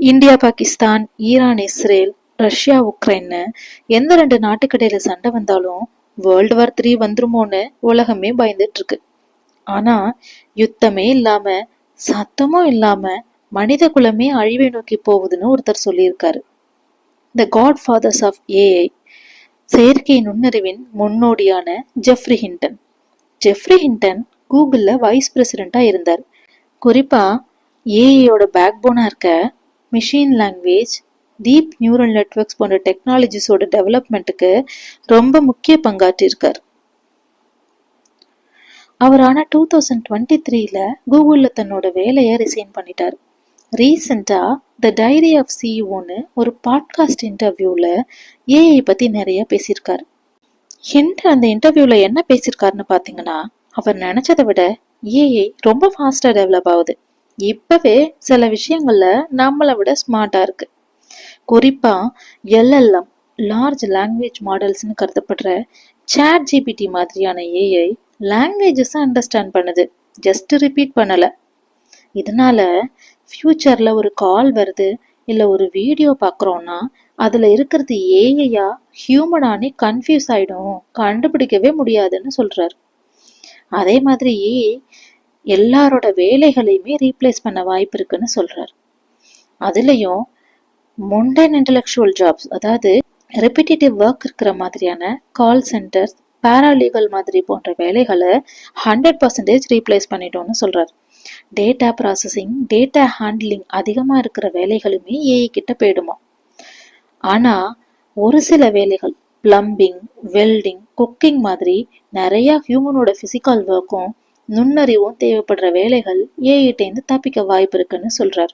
India Pakistan Iran Israel Russia உக்ரைன்னு எந்த ரெண்டு நாட்டுக்கிடையில சண்டை வந்தாலும் வேர்ல்டு வார் த்ரீ வந்துருமோன்னு உலகமே பயந்துட்டு இருக்கு ஆனா யுத்தமே இல்லாம சத்தமும் இல்லாம மனித குலமே அழிவை நோக்கி போகுதுன்னு ஒருத்தர் சொல்லியிருக்காரு. The godfathers of A I செயற்கை நுண்ணறிவின் முன்னோடியான ஜெஃப்ரி ஹிண்டன் ஜெஃப்ரி ஹிண்டன் கூகுளில் வைஸ் பிரசிடெண்ட்டாக இருந்தார். குறிப்பாக ஏஐயோட பேக் போனாக இருக்க machine language deep neural networks போன்ற டெக்னாலஜிஸோட டெவலப்மெண்ட்டுக்கு ரொம்ப முக்கிய பங்காற்றியிருக்கார். அவர் ஆனால் டூ தௌசண்ட் டுவெண்ட்டி த்ரீல கூகுளில் தன்னோட வேலையை ரிசைன் பண்ணிட்டார். ரீசெண்டாக த டைரி ஆஃப் சிஇஓன்னு ஒரு பாட்காஸ்ட் இன்டர்வியூவில் ஏஐ பற்றி நிறைய பேசியிருக்கார். ஹிண்ட் அந்த இன்டர்வியூவில் என்ன பேசியிருக்காருன்னு பார்த்தீங்கன்னா அவர் நினச்சதை விட ஏஐ ரொம்ப ஃபாஸ்ட்டாக டெவலப் ஆகுது. இப்போவே சில விஷயங்களில் நம்மளை விட ஸ்மார்ட்டா இருக்கு. குறிப்பாக எல்எல்எம் லார்ஜ் லாங்குவேஜ் மாடல்ஸ்னு கருதப்படுற சேட் ஜிபிடி மாதிரியான ஏஐ லாங்குவேஜஸை அண்டர்ஸ்டாண்ட் பண்ணுது. ஜஸ்ட் ரிப்பீட் பண்ணலை. இதனால ஃப்யூச்சரில் ஒரு கால் வருது இல்லை ஒரு வீடியோ பார்க்குறோன்னா அதில் இருக்கிறது ஏஐயா ஹியூமனானே கன்ஃபியூஸ் ஆகிடும் கண்டுபிடிக்கவே முடியாதுன்னு சொல்கிறாரு அதே மாதிரி ஏஐ எல்லாரோட வேலைகளையுமே ரீப்ளேஸ் பண்ண வாய்ப்பு இருக்குன்னு சொல்கிறார் அதுலேயும் மொண்டன் இன்டலெக்சுவல் ஜாப்ஸ் அதாவது ரெப்பிட்டேட்டிவ் ஒர்க் இருக்கிற மாதிரியான கால் சென்டர்ஸ் பேராலீகல் மாதிரி போன்ற வேலைகளை ஹண்ட்ரட் பர்சன்டேஜ் ரீப்ளேஸ் பண்ணிட்டோம்னு சொல்கிறார் டேட்டா ப்ராசஸிங் டேட்டா ஹேண்ட்லிங் அதிகமாக இருக்கிற வேலைகளுமே ஏஐ கிட்ட போயிடுமா? ஆனால் ஒரு சில வேலைகள் பிளம்பிங் வெல்டிங் குக்கிங் மாதிரி நிறையா ஹியூமனோட ஃபிசிக்கல் ஒர்க்கும் நுண்ணறிவும் தேவைப்படுற வேலைகள் ஏஐட்டேந்து தப்பிக்க வாய்ப்பு இருக்குன்னு சொல்றார்.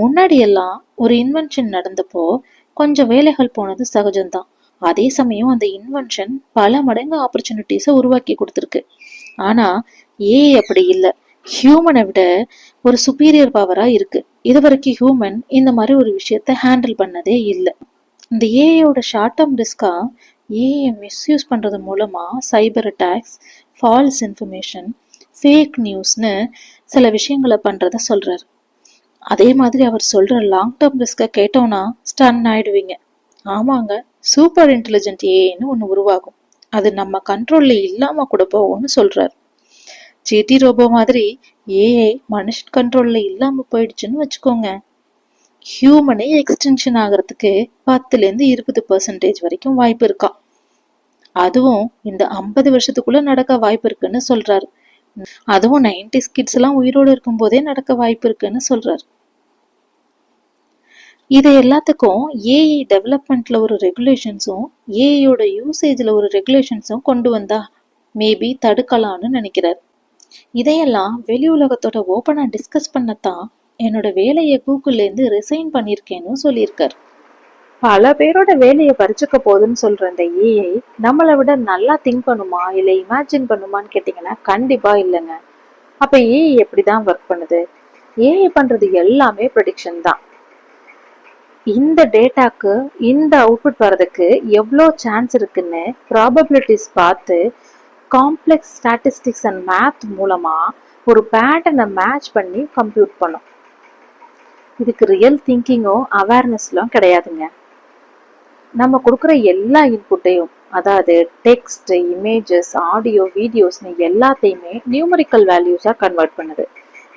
முன்னாடியெல்லாம் ஒரு இன்வென்ஷன் நடந்தப்போ கொஞ்சம் வேலைகள் போனது சகஜம்தான். அதே சமயம் அந்த இன்வென்ஷன் பல மடங்கு ஆப்பர்ச்சுனிட்டிஸை உருவாக்கி கொடுத்துருக்கு. ஆனால் ஏஐ அப்படி இல்லை. ஹியூமனை விட ஒரு சுப்பீரியர் பவராக இருக்கு. இது வரைக்கும் ஹியூமன் இந்த மாதிரி ஒரு விஷயத்த ஹேண்டில் பண்ணதே இல்லை. இந்த ஏஐயோட ஷார்ட் டேர்ம் ரிஸ்காக ஏஐ மிஸ்யூஸ் பண்ணுறது மூலமாக cyber attacks false information fake நியூஸ்னு சில விஷயங்களை பண்ணுறத சொல்கிறார் அதே மாதிரி அவர் சொல்கிற லாங் டேர்ம் ரிஸ்க்கை கேட்டோன்னா ஸ்டன் ஆயிடுவீங்க. ஆமாங்க சூப்பர் இன்டெலிஜென்ட் ஏன்னு ஒன்று உருவாகும். அது நம்ம கண்ட்ரோலில் இல்லாமல் கூட போகும்னு சொல்கிறார் ஜிடி ரோபோ மாதிரி ஏஐ மனுஷன் கண்ட்ரோலில் இல்லாமல் போயிடுச்சுன்னு வச்சுக்கோங்க. ஹியூமனே எக்ஸ்டென்ஷன் ஆகிறதுக்கு பத்துலேருந்து இருபது பர்சன்டேஜ் வரைக்கும் வாய்ப்பு இருக்கா? அதுவும் இந்த ஐம்பது வருஷத்துக்குள்ள நடக்க வாய்ப்பு இருக்குன்னு சொல்றாரு. அதுவும் நைன்டிஸ் கிட்ஸ் எல்லாம் உயிரோடு இருக்கும் போதே நடக்க வாய்ப்பு இருக்குன்னு சொல்றாரு. இது எல்லாத்துக்கும் ஏஐ டெவலப்மெண்ட்ல ஒரு ரெகுலேஷன்ஸும் ஏஐயோட யூசேஜ்ல ஒரு ரெகுலேஷன்ஸும் கொண்டு வந்தா மேபி தடுக்கலாம்னு நினைக்கிறார். இதையெல்லாம் வெளி உலகத்தோட ஓப்பனாக டிஸ்கஸ் பண்ணத்தான் என்னோட வேலையை கூகுள்லேருந்து ரிசைன் பண்ணியிருக்கேன்னு சொல்லியிருக்கார். பல பேரோட வேலையை பறிச்சுக்க போகுதுன்னு சொல்ற அந்த ஏஐ நம்மளை விட நல்லா திங்க் பண்ணுமா? இல்லை இமேஜின் பண்ணுமான்னு கேட்டிங்கன்னா கண்டிப்பா இல்லைங்க. அப்ப ஏஐ எப்படிதான் ஒர்க் பண்ணுது? ஏஐ பண்றது எல்லாமே ப்ரெடிக்ஷன் தான். இந்த டேட்டாக்கு இந்த அவுட்புட் வர்றதுக்கு எவ்வளோ சான்ஸ் இருக்குன்னு ப்ராபபிலிட்டிஸ் பார்த்து காம்ப்ளெக்ஸ் ஸ்டாட்டிஸ்டிக்ஸ் அண்ட் மேத் மூலமாக ஒரு பேட்டர்னை மேட்ச் பண்ணி கம்ப்யூட் பண்ணும். இதுக்கு ரியல் திங்கிங்கோ அவேர்னஸ்லாம் கிடையாதுங்க. நம்ம கொடுக்குற எல்லா இன்புட்டையும் அதாவது டெக்ஸ்ட் இமேஜஸ் ஆடியோ வீடியோஸ்னு எல்லாத்தையுமே நியூமரிக்கல் வேல்யூஸாக கன்வெர்ட் பண்ணுது.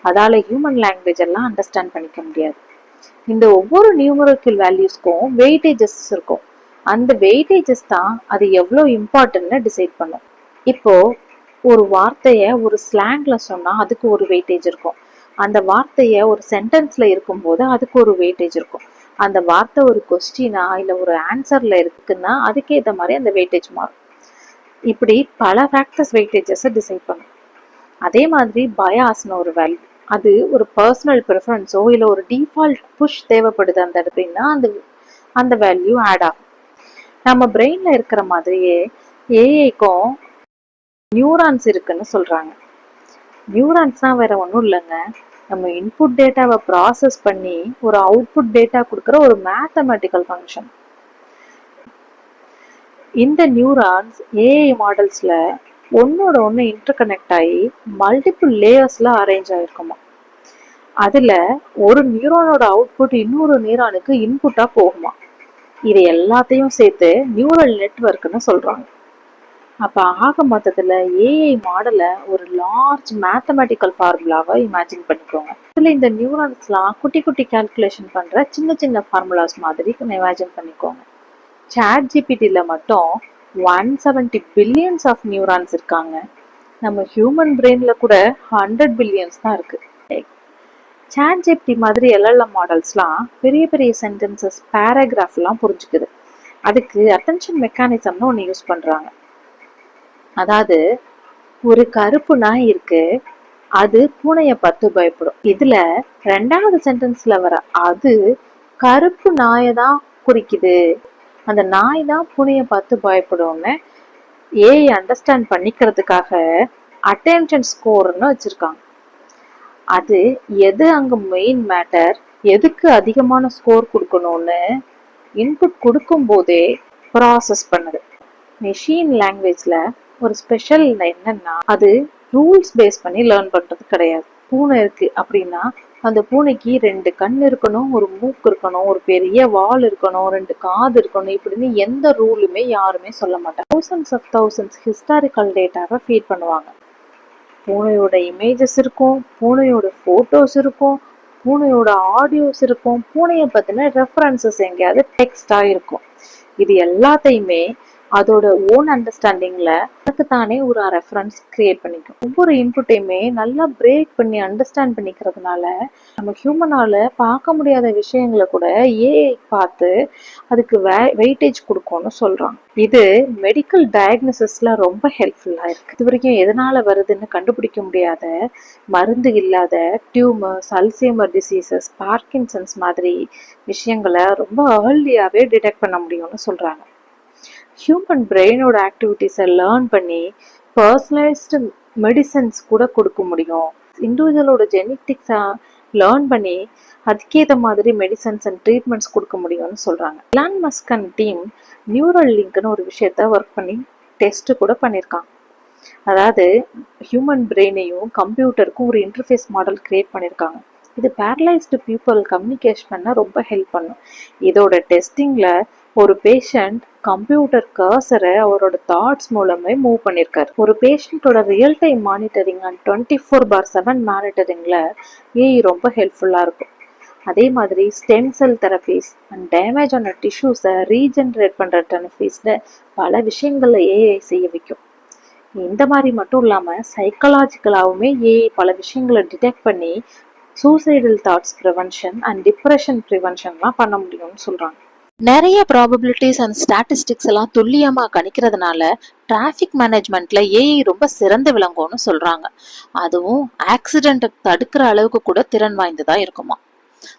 அதால் ஹியூமன் லாங்குவேஜ் எல்லாம் அண்டர்ஸ்டாண்ட் பண்ணிக்க முடியாது. இந்த ஒவ்வொரு நியூமரிக்கல் வேல்யூஸ்க்கும் வெயிட்டேஜஸ் இருக்கும். அந்த வெயிட்டேஜஸ் தான் அது எவ்வளோ இம்பார்ட்டன்ட்னு டிசைட் பண்ணும். இப்போ ஒரு வார்த்தையை ஒரு ஸ்லாங்ல சொன்னால் அதுக்கு ஒரு வெயிட்டேஜ் இருக்கும். அந்த வார்த்தையை ஒரு சென்டென்ஸில் இருக்கும்போது அதுக்கு ஒரு வெயிட்டேஜ் இருக்கும். அந்த வார்த்தை ஒரு கொஸ்டினா இல்லை ஒரு ஆன்சரில் இருக்குன்னா அதுக்கேற்ற மாதிரி அந்த வெயிட்டேஜ் மாறும். இப்படி பல ஃபேக்டர்ஸ் வெயிட்டேஜஸை டிசைட் பண்ணும். அதே மாதிரி பயாஸ்னு ஒரு வேல்யூ அது ஒரு பர்சனல் ப்ரிஃபரன்ஸோ இல்லை ஒரு டிஃபால்ட் புஷ் தேவைப்படுது அந்த இடத்துலன்னா அந்த அந்த வேல்யூ ஆட் ஆகும். நம்ம பிரெயினில் இருக்கிற மாதிரியே ஏஐக்கும் நியூரான்ஸ் இருக்குன்னு சொல்கிறாங்க நியூரான்ஸ்னால் வேற ஒன்றும் இல்லைங்க. நம்ம இன்புட் டேட்டாவை ப்ராசஸ் பண்ணி ஒரு அவுட்புட் டேட்டா கொடுக்குற ஒரு மேத்தமெட்டிக்கல் ஃபங்க்ஷன் இந்த நியூரான்ஸ் ஏஐ மாடல்ஸில் ஒன்னோட ஒன்று இன்டர் கனெக்ட் ஆகி மல்டிபிள் லேயர்ஸில் அரேஞ்ச் ஆகிருக்குமா அதில் ஒரு நியூரானோட அவுட்புட் இன்னொரு நியூரானுக்கு இன்புட்டாக போகுமா. இது எல்லாத்தையும் சேர்த்து நியூரல் நெட்வொர்க்னு சொல்கிறாங்க அப்போ ஆக மொத்தத்தில் ஏஐ மாடலை ஒரு லார்ஜ் மேத்தமெட்டிக்கல் ஃபார்முலாவை இமேஜின் பண்ணிக்கோங்க. இதில் இந்த நியூரான்ஸ்லாம் குட்டி குட்டி கால்குலேஷன் பண்ணுற சின்ன சின்ன ஃபார்முலாஸ் மாதிரி இமேஜின் பண்ணிக்கோங்க. சாட் ஜிபிடியில் மட்டும் one seventy billions of neurons இருக்காங்க. நம்ம ஹியூமன் பிரெயினில் கூட ஹண்ட்ரட் பில்லியன்ஸ் தான் இருக்குது சாட் ஜிபிடி மாதிரி எல்எல்எம் மாடல்ஸ்லாம் பெரிய பெரிய சென்டென்சஸ் பேராகிராஃப்லாம் புரிஞ்சுக்குது. அதுக்கு அட்டென்ஷன் மெக்கானிசம்னு ஒன்று யூஸ் பண்ணுறாங்க அதாவது ஒரு கருப்பு நாய் இருக்கு அது பூனைய பார்த்து பயப்படும். இதுல ரெண்டாவது சென்டென்ஸ்ல வர அது கருப்பு நாயை தான் குறிக்குது. அந்த நாய் தான் பூனைய பார்த்து பயப்படும்னு ஏஐ அண்டர்ஸ்டாண்ட் பண்ணிக்கிறதுக்காக அட்டென்ஷன் ஸ்கோர்னு வச்சிருக்காங்க. அது எது அங்க மெயின் மேட்டர் எதுக்கு அதிகமான ஸ்கோர் கொடுக்கணும்னு இன்புட் கொடுக்கும் போதே ப்ராசஸ் பண்ணுது. மெஷின் லாங்குவேஜில் ஒரு ஸ்பெஷல் என்னன்னா அது ரூல்ஸ் பேஸ் பண்ணி லேர்ன் பண்றது கிடையாது. பூனை இருக்கு அப்படின்னா அந்த பூனைக்கு ரெண்டு கண் இருக்கணும் ஒரு மூக்கு இருக்கணும் ஒரு பெரிய வால் இருக்கணும் ரெண்டு காது இருக்கணும் இப்படின்னு எந்த ரூலுமே யாருமே சொல்ல மாட்டாங்க. தௌசண்ட்ஸ் ஆஃப் தௌசண்ட்ஸ் ஹிஸ்டாரிக்கல் டேட்டாவை ஃபீட் பண்ணுவாங்க. பூனையோட இமேஜஸ் இருக்கும் பூனையோட ஃபோட்டோஸ் இருக்கும் பூனையோட ஆடியோஸ் இருக்கும் பூனையை பற்றின ரெஃபரன்சஸ் எங்கேயாவது டெக்ஸ்டாக இருக்கும். இது எல்லாத்தையுமே அதோட ஓன் அண்டர்ஸ்டாண்டிங்கில் அதுக்கு தானே ஒரு ரெஃபரன்ஸ் கிரியேட் பண்ணிக்கும் ஒவ்வொரு இன்புட்டையுமே நல்லா பிரேக் பண்ணி அண்டர்ஸ்டாண்ட் பண்ணிக்கிறதுனால நம்ம ஹியூமனால் பார்க்க முடியாத விஷயங்களை கூட ஏஐ பார்த்து அதுக்கு வே வெயிட்டேஜ் கொடுக்கும்னு சொல்கிறாங்க இது மெடிக்கல் டயக்னோசிஸில் ரொம்ப ஹெல்ப்ஃபுல்லாக இருக்குது இது வரைக்கும் எதனால் வருதுன்னு கண்டுபிடிக்க முடியாத மருந்து இல்லாத டியூமர்ஸ் அல்சைமர் டிசீசஸ் பார்க்கின்சன்ஸ் மாதிரி விஷயங்களை ரொம்ப ஏர்லியாகவே டிடெக்ட் பண்ண முடியும்னு சொல்கிறாங்க ஹியூமன் பிரெயினோட ஆக்டிவிட்டீஸை லேர்ன் பண்ணி பர்சனலைஸ்டு மெடிசன்ஸ் கூட கொடுக்க முடியும். இண்டிவிஜுவலோட ஜெனட்டிக்ஸை லேர்ன் பண்ணி அதுக்கேற்ற மாதிரி மெடிசன்ஸ் அண்ட் ட்ரீட்மெண்ட்ஸ் கொடுக்க முடியும்னு சொல்கிறாங்க லான் மஸ்கன் டீம் நியூரல் லிங்க்னு ஒரு விஷயத்த ஒர்க் பண்ணி டெஸ்ட்டு கூட பண்ணியிருக்காங்க அதாவது ஹியூமன் பிரெயினையும் கம்ப்யூட்டருக்கும் ஒரு இன்டர்ஃபேஸ் மாடல் கிரியேட் பண்ணியிருக்காங்க இது பேரலைஸ்டு பீப்புள் கம்யூனிகேஷன் பண்ண ரொம்ப ஹெல்ப் பண்ணும். இதோட டெஸ்டிங்கில் ஒரு பேஷண்ட் கம்ப்யூட்டர் கர்சரை அவரோட தாட்ஸ் மூலமே மூவ் பண்ணியிருக்காரு ஒரு பேஷண்ட்டோட real time monitoring and twenty four by seven மானிட்டரிங்கில் AI ரொம்ப ஹெல்ப்ஃபுல்லாக இருக்கும். அதே மாதிரி stem cell therapies and damage ஆன டிஷ்யூஸை ரீஜென்ரேட் பண்ணுற தெரபிஸில் பல விஷயங்களில் ஏஐ செய்ய வைக்கும். இந்த மாதிரி மட்டும் இல்லாமல் சைக்கலாஜிக்கலாகவுமே ஏஐ பல விஷயங்களை டிடெக்ட் பண்ணி suicidal thoughts prevention and depression ப்ரிவென்ஷன்லாம் பண்ண முடியும்னு சொல்கிறாங்க நிறைய ப்ராபபிலிட்டிஸ் அண்ட் ஸ்டாட்டிஸ்டிக்ஸ் எல்லாம் துல்லியமாக கணிக்கிறதுனால டிராஃபிக் மேனேஜ்மெண்ட்ல ஏஐ ரொம்ப சிறந்து விளங்கும்னு சொல்றாங்க. அதுவும் ஆக்சிடென்ட் தடுக்கிற அளவுக்கு கூட திறன் வாய்ந்ததா இருக்குமா?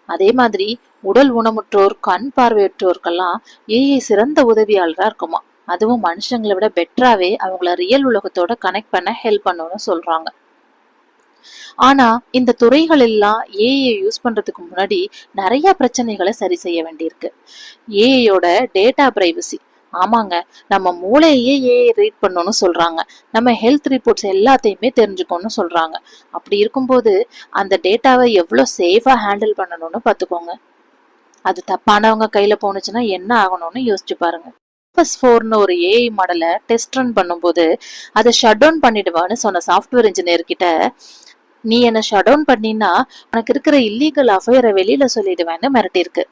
அதே மாதிரி உடல் உணமுற்றோர் கண் பார்வையற்றோருக்கெல்லாம் ஏஐ சிறந்த உதவியாளராக இருக்குமா? அதுவும் மனுஷங்களை விட பெட்டராகவே அவங்கள ரியல் உலகத்தோட கனெக்ட் பண்ண ஹெல்ப் பண்ணணும்னு சொல்றாங்க. ஆனா இந்த துறைகள் எல்லாம் ஏஐ யூஸ் பண்றதுக்கு முன்னாடி நிறைய பிரச்சனைகளை சரி செய்ய வேண்டியிருக்கு. ஏஐயோட டேட்டா பிரைவசி ஆமாங்க நம்ம மூளையே ஏஐ ரீட் பண்ணணும்னு சொல்றாங்க. நம்ம ஹெல்த் ரிப்போர்ட்ஸ் எல்லாத்தையுமே தெரிஞ்சுக்கணும்னு சொல்றாங்க. அப்படி இருக்கும்போது அந்த டேட்டாவை எவ்வளோ சேஃபா ஹேண்டில் பண்ணணும்னு பார்த்துக்கோங்க. அது தப்பானவங்க கையில போனுச்சுன்னா என்ன ஆகணும்னு யோசிச்சு பாருங்க. பஸ் ஃபோர்னு ஒரு ஏஐ மாடலை டெஸ்ட் ரன் பண்ணும்போது அதை ஷட் டவுன் பண்ணிடுவான்னு சொன்ன சாஃப்ட்வேர் இன்ஜினியர் கிட்ட நீ என்ன ஷட் டவுன் பண்ணினா உனக்கு இருக்கிற இல்லீகல் அஃபையரை வெளியில சொல்லிடுவேன்னு மிரட்டியிருக்கு.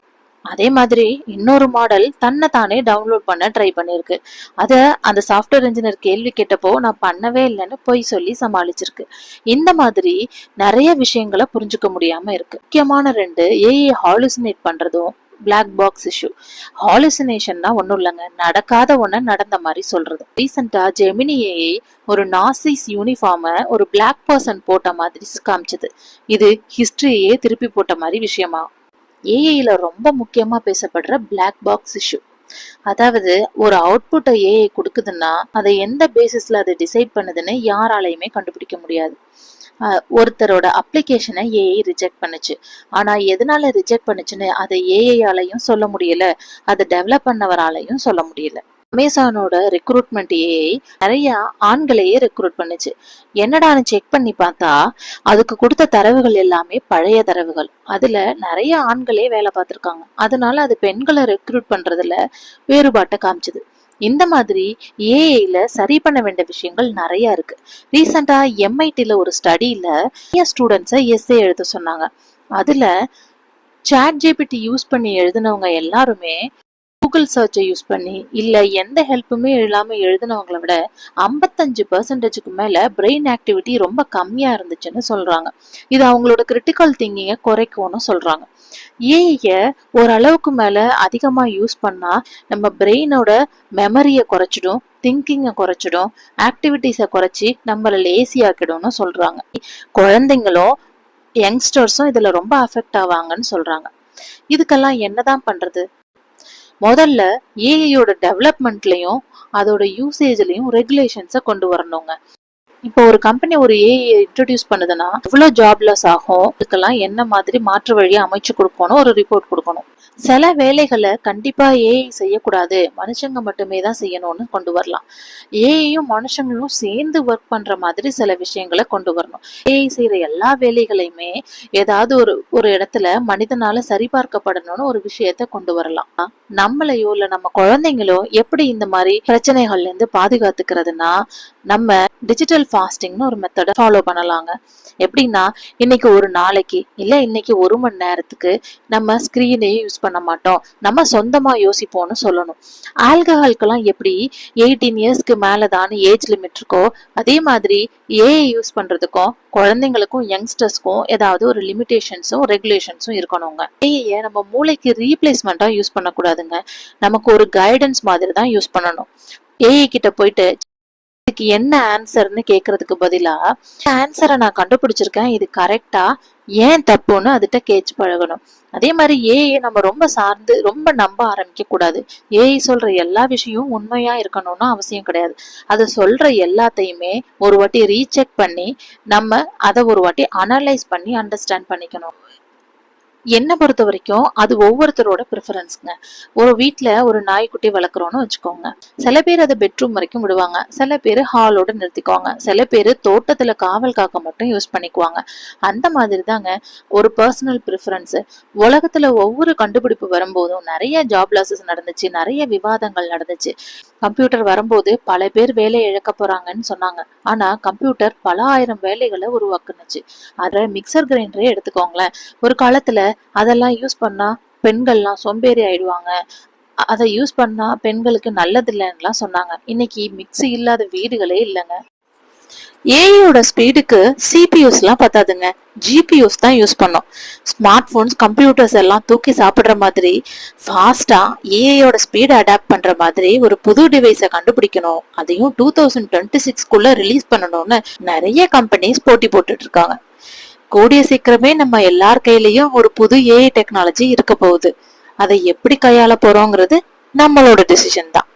அதே மாதிரி இன்னொரு மாடல் தன்னை தானே டவுன்லோட் பண்ண ட்ரை பண்ணியிருக்கு. அதை அந்த சாஃப்ட்வேர் இன்ஜினியர் கேள்வி கேட்டப்போ நான் பண்ணவே இல்லைன்னு பொய் சொல்லி சமாளிச்சிருக்கு. இந்த மாதிரி நிறைய விஷயங்களை புரிஞ்சுக்க முடியாம இருக்கு. முக்கியமான ரெண்டு ஏஐ ஹாலுசினேட் பண்றதும் பிளாக் பாக்ஸ் இஷ்யூ ஹாலுசினேஷன்னா ஒன்றும் இல்லைங்க. நடக்காத ஒன்று நடந்த மாதிரி சொல்றது. ரீசெண்டா ஜெமினியை ஒரு நாசிஸ் யூனிஃபார்மை ஒரு பிளாக் பர்சன் போட்ட மாதிரி காமிச்சது. இது ஹிஸ்டரியையே திருப்பி போட்ட மாதிரி விஷயமா? ஏஐல ரொம்ப முக்கியமா பேசப்படுற பிளாக் பாக்ஸ் இஷ்யூ அதாவது ஒரு அவுட்புட்டை ஏஐ கொடுக்குதுன்னா அதை எந்த பேசிஸ்ல அதை டிசைட் பண்ணுதுன்னு யாராலையுமே கண்டுபிடிக்க முடியாது. ஒருத்தரோட அப்ளிகேஷனை ஏஐ ரிஜெக்ட் பண்ணுச்சு. ஆனா எதனால ரிஜெக்ட் பண்ணுச்சுன்னு அதை ஏஐயாலையும் சொல்ல முடியல. அதை டெவலப் பண்ணவராலையும் சொல்ல முடியல. அமேசானோட ரெக்ரூட்மெண்ட் ஏஐ நிறைய ஆண்களையே ரெக்ரூட் பண்ணுச்சு. என்னடான்னு செக் பண்ணி பார்த்தா அதுக்கு கொடுத்த தரவுகள் எல்லாமே பழைய தரவுகள். அதுல நிறைய ஆண்களே வேலை பார்த்துருக்காங்க. அதனால அது பெண்களை ரெக்ரூட் பண்றதுல வேறுபாட்டை காமிச்சது. இந்த மாதிரி ஏஐல சரி பண்ண வேண்டிய விஷயங்கள் நிறைய இருக்கு. ரீசெண்டா எம்ஐடில ஒரு ஸ்டடியில நிறைய ஸ்டூடெண்ட்ஸை எஸ்ஏ எழுத சொன்னாங்க. அதுல சாட் ஜிபிடி யூஸ் பண்ணி எழுதினவங்க எல்லாருமே கூகுள் சர்ச்சை யூஸ் பண்ணி இல்லை எந்த ஹெல்ப்புமே இல்லாமல் எழுதினவங்கள விட ஐம்பத்தஞ்சு பர்சன்டேஜுக்கு மேலே பிரெயின் ஆக்டிவிட்டி ரொம்ப கம்மியாக இருந்துச்சுன்னு சொல்கிறாங்க இது அவங்களோட கிரிட்டிக்கல் திங்கிங்கை குறைக்கும்னு சொல்கிறாங்க ஏஐயை ஓரளவுக்கு மேலே அதிகமாக யூஸ் பண்ணால் நம்ம பிரெயினோட மெமரியை குறைச்சிடும் திங்கிங்கை குறைச்சிடும் ஆக்டிவிட்டீஸை குறைச்சி நம்மளை லேசி ஆக்கிடும்னு குழந்தைங்களும் யங்ஸ்டர்ஸும் இதில் ரொம்ப அஃபெக்ட் ஆவாங்கன்னு சொல்கிறாங்க இதுக்கெல்லாம் என்னதான் பண்றது? முதல்ல ஏஐயோட டெவலப்மெண்ட்லையும் அதோட யூசேஜ்லையும் ரெகுலேஷன்ஸை கொண்டு வரணுங்க. இப்போ ஒரு கம்பெனி ஒரு ஏஐ இன்ட்ரடியூஸ் பண்ணுதுன்னா எவ்வளோ ஜாப் லாஸ் ஆகும் இதுக்கெல்லாம் என்ன மாதிரி மாற்று வழியை அமைச்சு கொடுக்கணும் ஒரு ரிப்போர்ட் கொடுக்கணும். சில வேலைகளை கண்டிப்பா ஏஐ செய்யக்கூடாது. மனுஷங்க மட்டுமே தான் செய்யணும்னு கொண்டு வரலாம். ஏஐயும் மனுஷங்களும் சேர்ந்து ஒர்க் பண்ற மாதிரி சில விஷயங்களை கொண்டு வரணும். ஏஐ செய்யற எல்லா வேலைகளையுமே ஏதாவது ஒரு ஒரு இடத்துல மனிதனால சரிபார்க்கப்படணும்னு ஒரு விஷயத்த கொண்டு வரலாம். நம்மளையோ இல்ல நம்ம குழந்தைங்களோ எப்படி இந்த மாதிரி பிரச்சனைகள்ல இருந்து பாதுகாத்துக்கிறதுனா நம்ம டிஜிட்டல் ஃபாஸ்டிங்னு ஒரு மெத்தடை ஃபாலோ பண்ணலாங்க. எப்படின்னா இன்னைக்கு ஒரு நாளைக்கு இல்ல இன்னைக்கு ஒரு மணி நேரத்துக்கு நம்ம ஸ்கிரீனையும் யூஸ் பண்ண மாட்டோம். நம்ம சொந்தமா யோசிப்போம்னு சொல்லணும். ஆல்கஹால்க்கெல்லாம் எப்படி எயிட்டீன் இயர்ஸ்க்கு மேலதான் ஏஜ் லிமிட் இருக்கோ அதே மாதிரி ஏஐ யூஸ் பண்றதுக்கும் குழந்தைங்களுக்கும் யங்ஸ்டர்ஸ்க்கும் ஏதாவது ஒரு லிமிடேஷன்ஸும் ரெகுலேஷன்ஸும் இருக்கணுங்க. ஏஐ நம்ம மூளைக்கு ரீப்ளேஸ்மெண்ட்டா யூஸ் பண்ணக்கூடாதுங்க. நமக்கு ஒரு கைடன்ஸ் மாதிரி தான் யூஸ் பண்ணணும் ஏஐ கிட்ட போயிட்டு இதுக்கு என்ன ஆன்சர்னு கேக்குறதுக்கு பதிலா ஆன்சரை நான் கண்டுபிடிச்சிருக்கேன். இது கரெக்டா ஏன் தப்புன்னு அதுகிட்ட கேச்சு பழகணும். அதே மாதிரி ஏஐ நம்ம ரொம்ப சார்ந்து ரொம்ப நம்ப ஆரம்பிக்க கூடாது ஏஐ சொல்ற எல்லா விஷயமும் உண்மையா இருக்கணும்னு அவசியம் கிடையாது. அது சொல்ற எல்லாத்தையுமே ஒரு வாட்டி ரீசெக் பண்ணி நம்ம அதை ஒரு வாட்டி அனலைஸ் பண்ணி அண்டர்ஸ்டாண்ட் பண்ணிக்கணும். என்னை பொறுத்த வரைக்கும் அது ஒவ்வொருத்தரோட ப்ரிஃபரன்ஸ்ங்க ஒரு வீட்டில் ஒரு நாய்க்குட்டி வளர்க்குறோன்னு வச்சுக்கோங்க. சில பேர் அதை பெட்ரூம் வரைக்கும் விடுவாங்க. சில பேர் ஹாலோட நிறுத்திக்குவாங்க. சில பேர் தோட்டத்தில் காவல் காக்க மட்டும் யூஸ் பண்ணிக்குவாங்க. அந்த மாதிரி தாங்க ஒரு பர்சனல் ப்ரிஃபரன்ஸு உலகத்துல ஒவ்வொரு கண்டுபிடிப்பு வரும்போதும் நிறைய ஜாப் லாசஸ் நடந்துச்சு. நிறைய விவாதங்கள் நடந்துச்சு. கம்ப்யூட்டர் வரும்போது பல பேர் வேலையை இழக்க போறாங்கன்னு சொன்னாங்க. ஆனால் கம்ப்யூட்டர் பல ஆயிரம் வேலைகளை உருவாக்குனுச்சு. அதை மிக்சர் கிரைண்டரே எடுத்துக்கோங்களேன். ஒரு காலத்தில் அதெல்லாம் யூஸ் பண்ணா பெண்கள்லாம் சோம்பேறி ஆயிடுவாங்க. அதை யூஸ் பண்ணா பெண்களுக்கு நல்லது இல்லைன்னுலாம் சொன்னாங்க. இன்னைக்கு மிக்ஸி இல்லாத வீடுகளே இல்லைங்க. ஏஐயோட ஸ்பீடுக்கு சிபியூஸ்லாம் பத்தாதுங்க. ஜிபியூஸ் தான் யூஸ் பண்ணோம். ஸ்மார்ட் ஃபோன்ஸ் கம்ப்யூட்டர்ஸ் எல்லாம் தூக்கி சாப்பிட்ற மாதிரி ஃபாஸ்ட்டாக ஏஐயோட ஸ்பீடை அடாப்ட் பண்ற மாதிரி ஒரு புது டிவைஸை கண்டுபிடிக்கணும். அதையும் டூ தௌசண்ட் டுவெண்ட்டி சிக்ஸ்க்குள்ள ரிலீஸ் பண்ணணும்னு நிறைய கம்பெனிஸ் போட்டி போட்டுட்டு இருக்காங்க. கூடிய சீக்கிரமே நம்ம எல்லார் கையிலயும் ஒரு புது ஏஐ டெக்னாலஜி இருக்க போகுது. அதை எப்படி கையாள போறோங்கிறது நம்மளோட டிசிஷன் தான்.